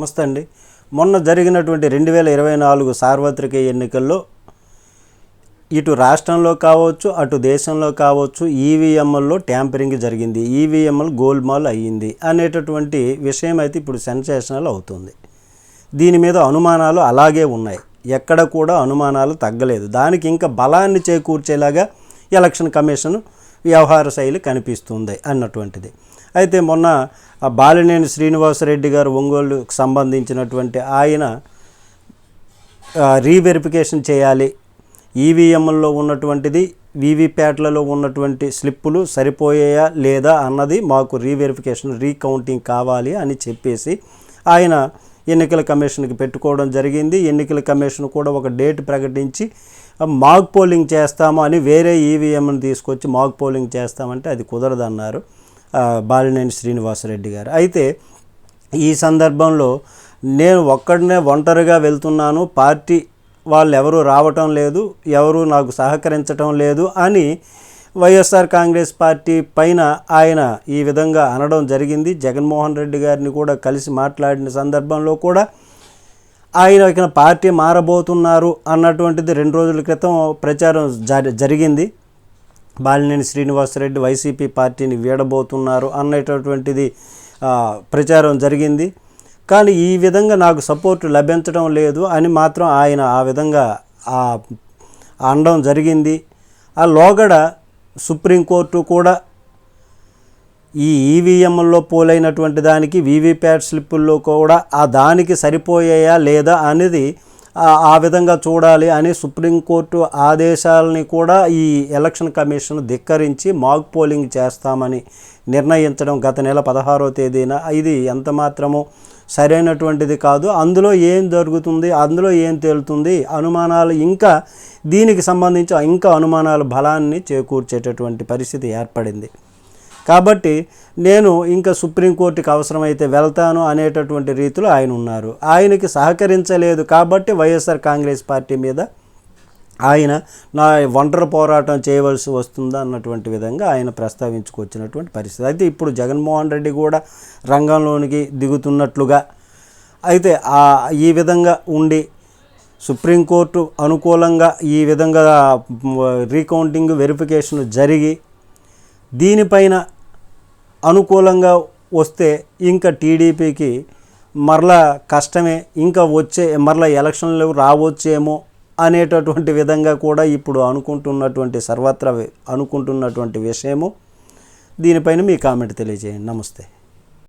నమస్తే అండి. మొన్న జరిగినటువంటి రెండు వేల ఇరవై నాలుగు సార్వత్రిక ఎన్నికల్లో ఇటు రాష్ట్రంలో కావచ్చు అటు దేశంలో కావచ్చు ఈవీఎంఎల్లో ట్యాంపరింగ్ జరిగింది. ఈవీఎంలు గోల్మాల్ అయ్యింది అనేటటువంటి విషయం అయితే ఇప్పుడు సెన్సేషనల్ అవుతుంది. దీని మీద అనుమానాలు అలాగే ఉన్నాయి. ఎక్కడ కూడా అనుమానాలు తగ్గలేదు. దానికి ఇంకా బలాన్ని చేకూర్చేలాగా ఎలక్షన్ కమిషన్ వ్యవహార శైలి కనిపిస్తుంది అన్నటువంటిది. అయితే మొన్న ఆ బాలినేని శ్రీనివాసరెడ్డి గారు ఒంగోలుకు సంబంధించినటువంటి ఆయన రీవెరిఫికేషన్ చేయాలి. ఈవీఎంల్లో ఉన్నటువంటిది వీవీప్యాట్లలో ఉన్నటువంటి స్లిప్పులు సరిపోయాయా లేదా అన్నది మాకు రీవెరిఫికేషన్ రీకౌంటింగ్ కావాలి అని చెప్పేసి ఆయన ఎన్నికల కమిషన్కి పెట్టుకోవడం జరిగింది. ఎన్నికల కమిషన్ కూడా ఒక డేట్ ప్రకటించి మాక్ పోలింగ్ చేస్తాము అని వేరే ఈవీఎంను తీసుకొచ్చి మాక్ పోలింగ్ చేస్తామంటే అది కుదరదన్నారు. బాలినేని శ్రీనివాసరెడ్డి గారు. అయితే ఈ సందర్భంలో నేను ఒక్కడనే ఒంటరిగా వెళ్తున్నాను పార్టీ వాళ్ళు ఎవరు రావటం లేదు ఎవరు నాకు సహకరించటం లేదు అని వైఎస్ఆర్ కాంగ్రెస్ పార్టీ పైన ఆయన ఈ విధంగా అనడం జరిగింది. జగన్మోహన్ రెడ్డి గారిని కూడా కలిసి మాట్లాడిన సందర్భంలో కూడా ఆయన ఇక పార్టీ మారబోతున్నారు అన్నటువంటిది రెండు రోజుల క్రితం ప్రచారం జరిగింది. బాలినేని శ్రీనివాసరెడ్డి వైసీపీ పార్టీని వీడబోతున్నారు అన్నటువంటిది ప్రచారం జరిగింది. కానీ ఈ విధంగా నాకు సపోర్ట్ లభించడం లేదు అని మాత్రం ఆయన ఆ విధంగా అనడం జరిగింది. ఆ లోగడ సుప్రీంకోర్టు కూడా ఈ ఈవీఎంల్లో పోలైనటువంటి దానికి వీవీప్యాట్ స్లిప్పుల్లో కూడా ఆ దానికి సరిపోయాయా లేదా అనేది ఆ- విధంగా చూడాలి అని సుప్రీంకోర్టు ఆదేశాలని కూడా ఈ ఎలక్షన్ కమిషన్ ధిక్కరించి మాక్ పోలింగ్ చేస్తామని నిర్ణయించడం గత నెల పదహారో తేదీన. ఇది ఎంత మాత్రము సరైనటువంటిది కాదు. అందులో ఏం జరుగుతుంది అందులో ఏం తేలుతుంది అనుమానాలు ఇంకా దీనికి సంబంధించి ఇంకా అనుమానాలు బలాన్ని చేకూర్చేటటువంటి పరిస్థితి ఏర్పడింది. కాబట్టి నేను ఇంకా సుప్రీంకోర్టుకి అవసరమైతే వెళ్తాను అనేటటువంటి రీతిలో ఆయన ఉన్నారు. ఆయనకి సహకరించలేదు కాబట్టి వైఎస్ఆర్ కాంగ్రెస్ పార్టీ మీద ఆయన నా ఒంటరి పోరాటం చేయవలసి వస్తుందా అన్నటువంటి విధంగా ఆయన ప్రస్తావించుకొచ్చినటువంటి పరిస్థితి. అయితే ఇప్పుడు జగన్మోహన్ రెడ్డి కూడా రంగంలోనికి దిగుతున్నట్లుగా అయితే ఆ ఈ విధంగా ఉండి సుప్రీంకోర్టు అనుకూలంగా ఈ విధంగా రీకౌంటింగ్ వెరిఫికేషన్ జరిగి దీనిపైన అనుకూలంగా వస్తే ఇంకా టీడీపీకి మరలా కష్టమే ఇంకా వచ్చే మరలా ఎలక్షన్లు రావచ్చేమో అనేటటువంటి విధంగా కూడా ఇప్పుడు అనుకుంటున్నటువంటి సర్వత్రా అనుకుంటున్నటువంటి విషయము. దీనిపైన మీ కామెంట్ తెలియజేయండి. నమస్తే.